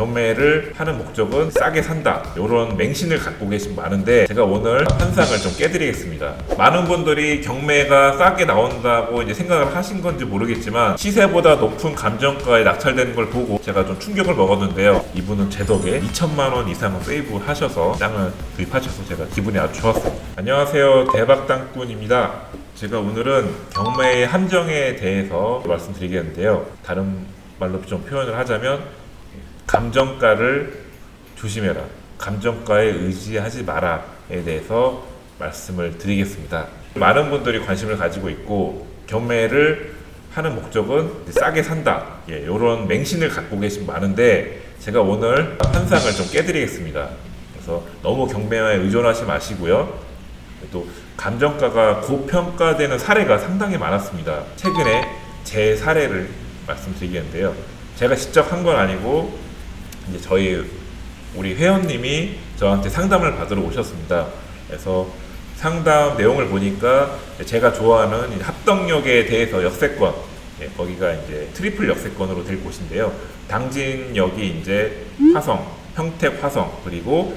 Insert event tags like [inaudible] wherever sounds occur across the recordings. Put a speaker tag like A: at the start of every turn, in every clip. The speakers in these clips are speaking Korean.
A: 경매를 하는 목적은 싸게 산다. 이런 맹신을 갖고 계신 분 많은데 제가 오늘 환상을 좀 깨드리겠습니다. 많은 분들이 경매가 싸게 나온다고 이제 생각을 하신 건지 모르겠지만 시세보다 높은 감정가에 낙찰되는 걸 보고 제가 좀 충격을 먹었는데요. 이분은 제 덕에 2천만 원 이상 세이브 하셔서 땅을 구입하셔서 제가 기분이 아주 좋았습니다. 안녕하세요. 대박땅꾼입니다. 제가 오늘은 경매의 함정에 대해서 말씀드리겠는데요. 다른 말로 좀 표현을 하자면 감정가를 조심해라. 감정가에 의지하지 마라에 대해서 말씀을 드리겠습니다. 많은 분들이 관심을 가지고 있고 경매를 하는 목적은 싸게 산다. 예, 이런 맹신을 갖고 계신 분 많은데 제가 오늘 환상을 좀 깨드리겠습니다. 그래서 너무 경매에 의존하지 마시고요. 또 감정가가 고평가되는 사례가 상당히 많았습니다. 최근에 제 사례를 말씀드리겠는데요. 제가 직접 한 건 아니고 이제 저희 우리 회원님이 저한테 상담을 받으러 오셨습니다. 그래서 상담 내용을 보니까 제가 좋아하는 이 합덕역에 대해서 역세권, 예, 거기가 이제 트리플 역세권으로 될 곳인데요. 당진역이 이제 화성, 평택 화성, 그리고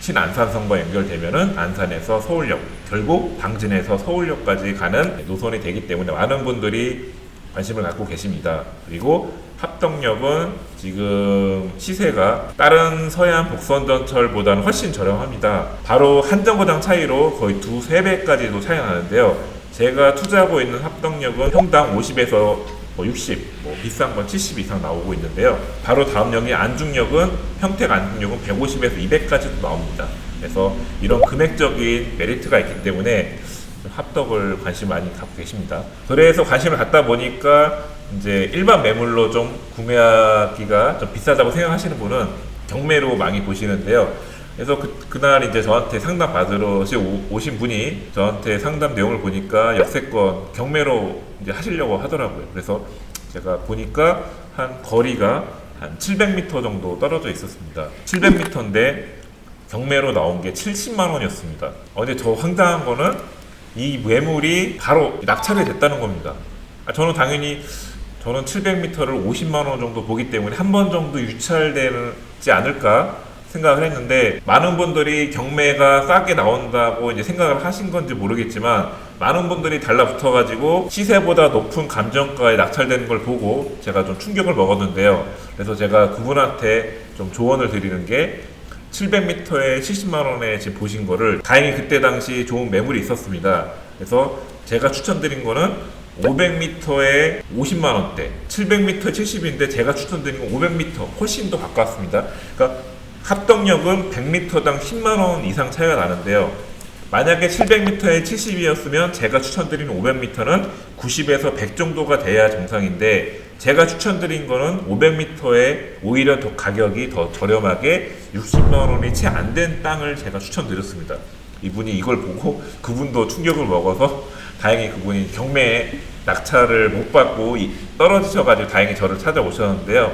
A: 신안산성과 연결되면은 안산에서 서울역, 결국 당진에서 서울역까지 가는 노선이 되기 때문에 많은 분들이 관심을 갖고 계십니다. 그리고 합덕역은 지금 시세가 다른 서해안 복선전철보다는 훨씬 저렴합니다. 바로 한 정거장 차이로 거의 두, 세 배까지도 차이가 나는데요. 제가 투자하고 있는 합덕역은 평당 50에서 뭐 60, 뭐 비싼 건 70 이상 나오고 있는데요. 바로 다음 역이 안중역은 평택 안중역은 150에서 200까지도 나옵니다. 그래서 이런 금액적인 메리트가 있기 때문에 합덕을 관심 많이 갖고 계십니다. 그래서 관심을 갖다 보니까 이제 일반 매물로 좀 구매하기가 좀 비싸다고 생각하시는 분은 경매로 많이 보시는데요. 그래서 그, 그날 이제 저한테 상담 받으러 오- 오신 분이 저한테 상담 내용을 보니까 역세권 경매로 이제 하시려고 하더라고요. 그래서 제가 보니까 한 거리가 한 700m 정도 떨어져 있었습니다. 700m인데 경매로 나온 게 70만 원이었습니다. 어, 근데 저 황당한 거는 이 매물이 바로 낙찰이 됐다는 겁니다. 아, 저는 당연히 저는 700m를 50만 원 정도 보기 때문에 한 번 정도 유찰되지 않을까 생각을 했는데 많은 분들이 경매가 싸게 나온다고 이제 생각을 하신 건지 모르겠지만 많은 분들이 달라붙어 가지고 시세보다 높은 감정가에 낙찰되는 걸 보고 제가 좀 충격을 먹었는데요. 그래서 제가 그분한테 좀 조언을 드리는 게 700m에 70만 원에 지금 보신 거를 다행히 그때 당시 좋은 매물이 있었습니다. 그래서 제가 추천드린 거는 500m에 50만 원대, 700m 70인데 제가 추천드린 건 500m 훨씬 더 가깝습니다. 그러니까 합덕역은 100m당 10만 원 이상 차이가 나는데요. 만약에 700m에 70이었으면 제가 추천드린 500m는 90에서 100 정도가 돼야 정상인데 제가 추천드린 거는 500m에 오히려 더 가격이 더 저렴하게 60만 원이 채 안 된 땅을 제가 추천드렸습니다. 이분이 이걸 보고 그분도 충격을 먹어서 다행히 그분이 경매에 낙찰을 못 받고 이- 떨어지셔가지고 다행히 저를 찾아오셨는데요.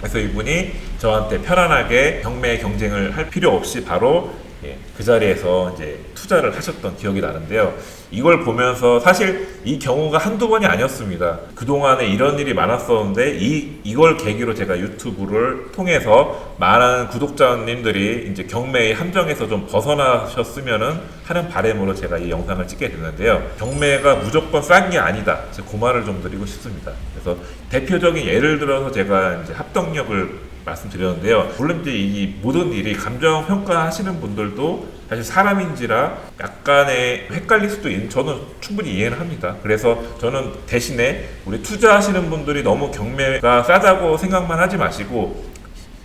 A: 그래서 이분이 저한테 편안하게 경매 경쟁을 할 필요 없이 바로 예, 그 자리에서 이제 투자를 하셨던 기억이 나는데요. 이걸 보면서 사실 이 경우가 한두 번이 아니었습니다. 그동안에 이런 일이 많았었는데 이, 이걸 계기로 제가 유튜브를 통해서 많은 구독자님들이 이제 경매의 함정에서 좀 벗어나셨으면은 하는 바람으로 제가 이 영상을 찍게 됐는데요. 경매가 무조건 싼 게 아니다. 제 고말을 좀 드리고 싶습니다. 그래서 대표적인 예를 들어서 제가 이제 합덕역을 말씀드렸는데요. 물론 이제 이 모든 일이 감정 평가하시는 분들도 사실 사람인지라 약간의 헷갈릴 수도 있는 저는 충분히 이해는 합니다. 그래서 저는 대신에 우리 투자하시는 분들이 너무 경매가 싸다고 생각만 하지 마시고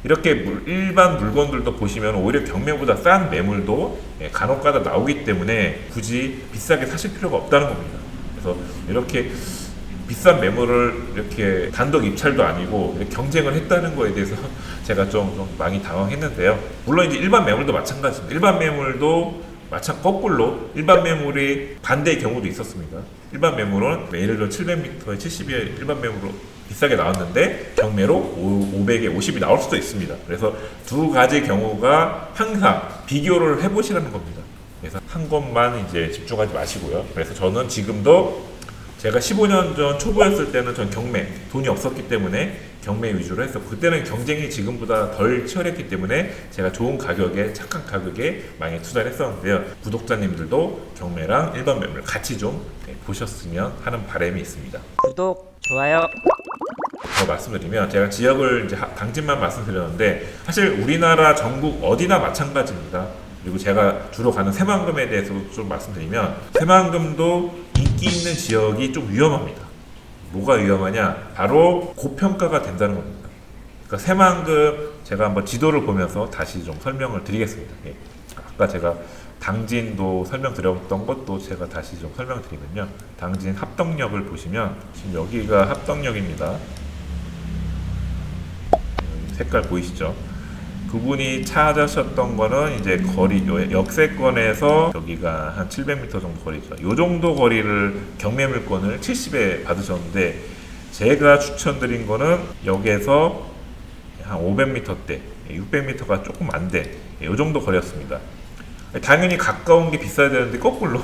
A: 이렇게 물- 일반 물건들도 보시면 오히려 경매보다 싼 매물도 예, 간혹가다 나오기 때문에 굳이 비싸게 사실 필요가 없다는 겁니다. 그래서 이렇게 비싼 매물을 이렇게 단독 입찰도 아니고 경쟁을 했다는 거에 대해서 [laughs] 제가 좀, 좀 많이 당황했는데요. 물론 이제 일반 매물도 마찬가지입니다. 일반 매물도 마찬 거꾸로 일반 매물이 반대의 경우도 있었습니다. 일반 매물은 예를 들어 700m에 70에 일반 매물로 비싸게 나왔는데 경매로 500에 50이 나올 수도 있습니다. 그래서 두 가지 경우가 항상 비교를 해보시라는 겁니다. 그래서 한 것만 이제 집중하지 마시고요. 그래서 저는 지금도 제가 15년 전 초보였을 때는 전 경매 돈이 없었기 때문에 경매 위주로 했었고 그때는 경쟁이 지금보다 덜 치열했기 때문에 제가 좋은 가격에 착한 가격에 많이 투자를 했었는데요. 구독자님들도 경매랑 일반 매물 같이 좀 네, 보셨으면 하는 바람이 있습니다.
B: 구독, 좋아요.
A: 더 말씀드리면 제가 지역을 이제 하- 당진만 말씀드렸는데 사실 우리나라 전국 어디나 마찬가지입니다. 그리고 제가 주로 가는 새만금에 대해서 좀 말씀드리면 새만금도 인기 있는 지역이 좀 위험합니다. 뭐가 위험하냐? 바로 고평가가 된다는 겁니다. 그러니까 새만금 제가 한번 지도를 보면서 다시 좀 설명을 드리겠습니다. 예. 아까 제가 당진도 설명드렸던 것도 제가 다시 좀 설명드리면요. 당진 합덕역을 보시면 지금 여기가 합덕역입니다. 음, 색깔 보이시죠? 그분이 찾으셨던 거는 이제 거리 요 역세권에서 여기가 한 700m 정도 거리죠. 요 정도 거리를 경매 물건을 70에 받으셨는데 제가 추천드린 거는 여기에서 한 500m대, 600m가 조금 안 돼. 요 정도 거리였습니다. 당연히 가까운 게 비싸야 되는데 거꾸로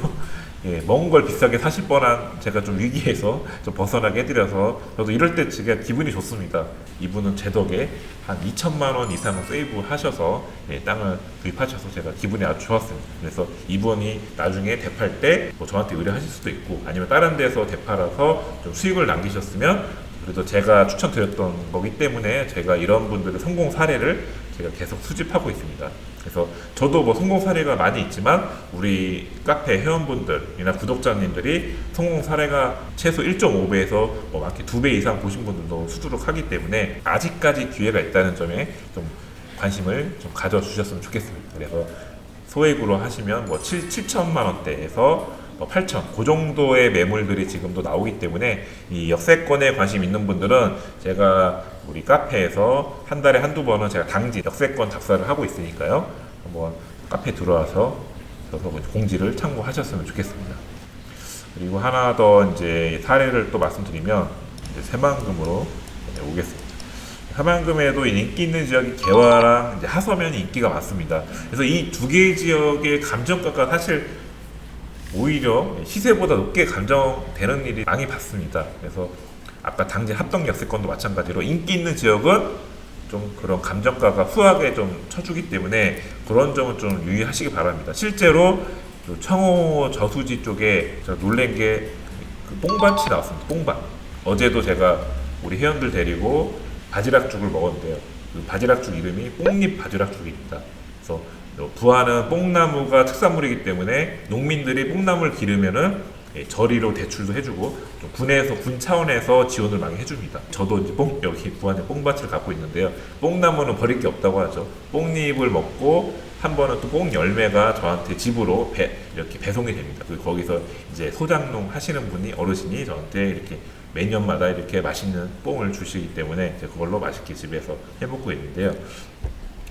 A: 예, 먼걸 비싸게 사실 뻔한 제가 좀 위기에서 좀 벗어나게 해드려서 저도 이럴 때 제가 기분이 좋습니다. 이분은 제 덕에 한 2천만 원 이상은 세이브 하셔서 예, 땅을 구입하셔서 제가 기분이 아주 좋았습니다. 그래서 이분이 나중에 대팔 때 뭐 저한테 의뢰하실 수도 있고 아니면 다른 데서 대팔아서 좀 수익을 남기셨으면 그래도 제가 추천드렸던 거기 때문에 제가 이런 분들의 성공 사례를 제가 계속 수집하고 있습니다. 그래서 저도 뭐 성공 사례가 많이 있지만 우리 카페 회원분들이나 구독자님들이 성공 사례가 최소 1.5배에서 뭐 많게 2배 이상 보신 분들도 수두룩하기 때문에 아직까지 기회가 있다는 점에 좀 관심을 좀 가져주셨으면 좋겠습니다. 그래서 소액으로 하시면 뭐 7, 7천만 원대에서 뭐 8천 그 정도의 매물들이 지금도 나오기 때문에 이 역세권에 관심 있는 분들은 제가 우리 카페에서 한 달에 한두 번은 제가 당지 역세권 답사를 하고 있으니까요. 한번 카페 들어와서 저서 공지를 참고하셨으면 좋겠습니다. 그리고 하나 더 이제 사례를 또 말씀드리면 새만금으로 네, 오겠습니다. 하만금에도 인기 있는 지역이 개화랑 하서면이 인기가 많습니다. 그래서 이 두 개의 지역의 감정가가 사실 오히려 시세보다 높게 감정되는 일이 많이 봤습니다. 그래서 아까 당진 합동 역 세권도 마찬가지로 인기 있는 지역은 좀 그런 감정가가 후하게 좀 쳐주기 때문에 그런 점은 좀 유의하시기 바랍니다. 실제로 그 청호 저수지 쪽에 제가 놀란 게 그 뽕밭이 나왔습니다. 뽕밭. 어제도 제가 우리 회원들 데리고 바지락죽을 먹었는데요. 그 바지락죽 이름이 뽕잎 바지락죽입니다. 그래서 요 부안은 뽕나무가 특산물이기 때문에 농민들이 뽕나무를 기르면은 예, 저리로 대출도 해주고 좀 군에서 군 차원에서 지원을 많이 해줍니다. 저도 이제 뽕 여기 부안에 뽕밭을 갖고 있는데요. 뽕나무는 버릴 게 없다고 하죠. 뽕잎을 먹고 한 번은 또 뽕 열매가 저한테 집으로 배, 이렇게 배송이 됩니다. 그 거기서 이제 소장농 하시는 분이 어르신이 저한테 이렇게 매년마다 이렇게 맛있는 뽕을 주시기 때문에 그걸로 맛있게 집에서 해 먹고 있는데요.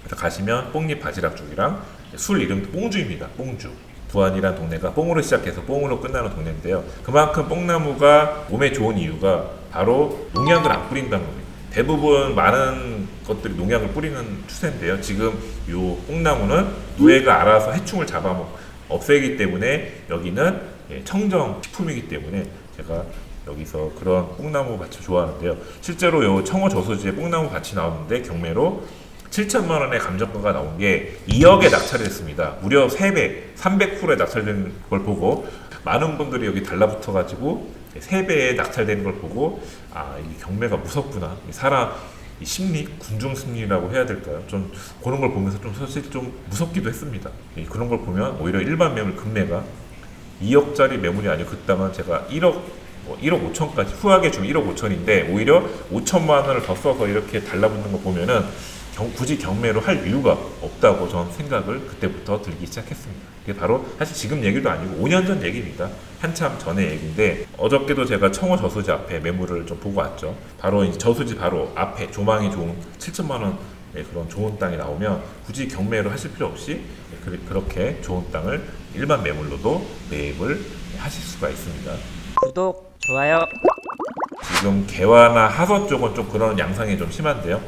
A: 그래서 가시면 뽕잎 바지락죽이랑 술 이름도 뽕주입니다. 뽕주. 부안이란 동네가 뽕으로 시작해서 뽕으로 끝나는 동네인데요. 그만큼 뽕나무가 몸에 좋은 이유가 바로 농약을 안 뿌린다는 겁니다. 대부분 많은 것들이 농약을 뿌리는 추세인데요. 지금 이 뽕나무는 누에가 알아서 해충을 잡아먹 없애기 때문에 여기는 예, 청정 식품이기 때문에 제가 여기서 그런 뽕나무 밭을 좋아하는데요. 실제로 요 청어 저수지에 뽕나무 밭이 나오는데 경매로 7천만 원의 감정가가 나온 게 2억에 낙찰이 됐습니다. 무려 3배, 300%에 낙찰된 걸 보고 많은 분들이 여기 달라붙어 가지고 3배에 낙찰되는 걸 보고 아, 이 경매가 무섭구나. 이 사람 이 심리, 군중 심리라고 해야 될까요? 좀 그런 걸 보면서 좀 사실 좀 무섭기도 했습니다. 이 그런 걸 보면 오히려 일반 매물 금매가 2억짜리 매물이 아니고 그 땅은 제가 1억 뭐 1억 5천까지 후하게 주면 1억 5천인데 오히려 5천만 원을 더 써서 이렇게 달라붙는 거 보면은 경- 굳이 경매로 할 이유가 없다고 저는 생각을 그때부터 들기 시작했습니다. 이게 바로 사실 지금 얘기도 아니고 5년 전 얘기입니다. 한참 전의 얘기인데 어저께도 제가 청어 저수지 앞에 매물을 좀 보고 왔죠. 바로 이 저수지 바로 앞에 조망이 좋은 7천만 원의 그런 좋은 땅이 나오면 굳이 경매로 하실 필요 없이 그- 그렇게 좋은 땅을 일반 매물로도 매입을 하실 수가 있습니다.
B: 구독, 좋아요.
A: 지금 개화나 하서 쪽은 좀 그런 양상이 좀 심한데요.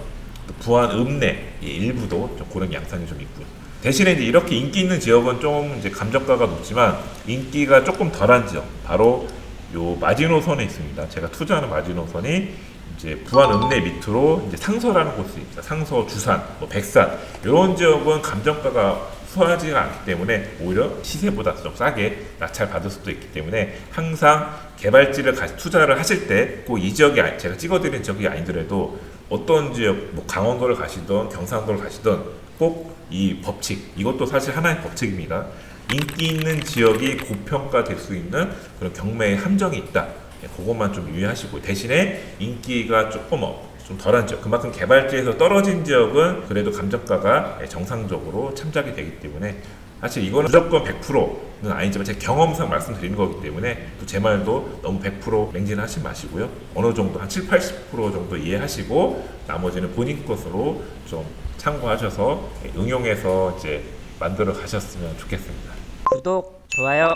A: 또 부안 읍내 이 일부도 좀 그런 양상이 좀 있고요. 대신에 이제 이렇게 인기 있는 지역은 좀 이제 감정가가 높지만 인기가 조금 덜한 지역 바로 요 마지노선에 있습니다. 제가 투자하는 마지노선이 이제 부안 읍내 밑으로 이제 상서라는 곳이 있습니다. 상서, 주산, 뭐 백산 이런 지역은 감정가가 수하지가 않기 때문에 오히려 시세보다 좀 싸게 낙찰 받을 수도 있기 때문에 항상 개발지를 투자를 하실 때 꼭 이 지역이 아니- 제가 찍어드린 지역이 아니더라도 어떤 지역 뭐 강원도를 가시던 경상도를 가시던 꼭 이 법칙 이것도 사실 하나의 법칙입니다. 인기 있는 지역이 고평가될 수 있는 그런 경매의 함정이 있다. 예, 그것만 좀 유의하시고 대신에 인기가 조금 어, 좀 덜한 지역, 그만큼 개발지에서 떨어진 지역은 그래도 감정가가 예, 정상적으로 참작이 되기 때문에 사실 이거는 무조건 100%는 아니지만 제 경험상 말씀드리는 거기 때문에 또 제 말도 너무 100% 맹진하지 마시고요. 어느 정도 한 7, 80% 정도 이해하시고 나머지는 본인 것으로 좀 참고하셔서 예, 응용해서 이제 만들어 가셨으면 좋겠습니다.
B: 구독, 좋아요.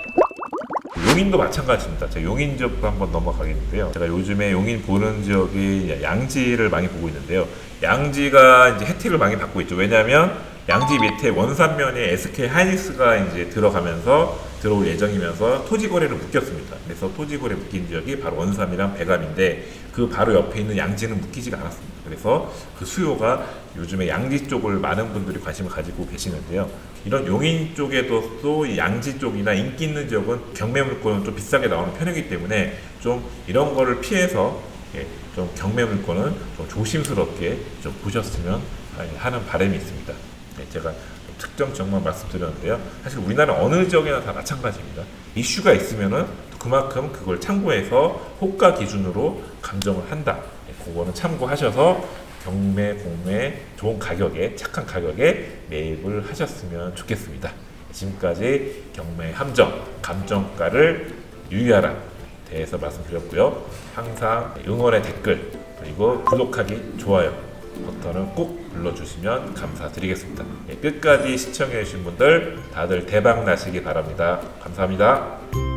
A: 용인도 마찬가지입니다. 제가 용인 지역도 한번 넘어가겠는데요. 제가 요즘에 용인 보는 지역이 양지를 많이 보고 있는데요. 양지가 이제 혜택을 많이 받고 있죠. 왜냐하면 양지 밑에 원산면에 SK 하이닉스가 이제 들어가면서 들어올 예정이면서 토지 거래를 묶였습니다. 그래서 토지 거래 묶인 지역이 바로 원삼이랑 배감인데 그 바로 옆에 있는 양지는 묶이지가 않았습니다. 그래서 그 수요가 요즘에 양지 쪽을 많은 분들이 관심을 가지고 계시는데요. 이런 용인 쪽에도 또이 양지 쪽이나 인기 있는 지역은 경매 물건은 좀 비싸게 나오는 편이기 때문에 좀 이런 거를 피해서 예, 좀 경매 물건은 좀 조심스럽게 좀 보셨으면 하는 바람이 있습니다. 네, 제가 좀 특정 지역만 말씀드렸는데요. 사실 우리나라 어느 지역이나 다 마찬가지입니다. 이슈가 있으면은 또 그만큼 그걸 참고해서 호가 기준으로 감정을 한다. 네, 그거는 참고하셔서 경매, 공매 좋은 가격에 착한 가격에 매입을 하셨으면 좋겠습니다. 지금까지 경매 함정, 감정가를 유의하라 대해서 말씀드렸고요. 항상 응원의 댓글 그리고 구독하기, 좋아요 버튼을 꼭 눌러주시면 감사드리겠습니다. 예, 끝까지 시청해주신 분들 다들 대박 나시기 바랍니다. 감사합니다.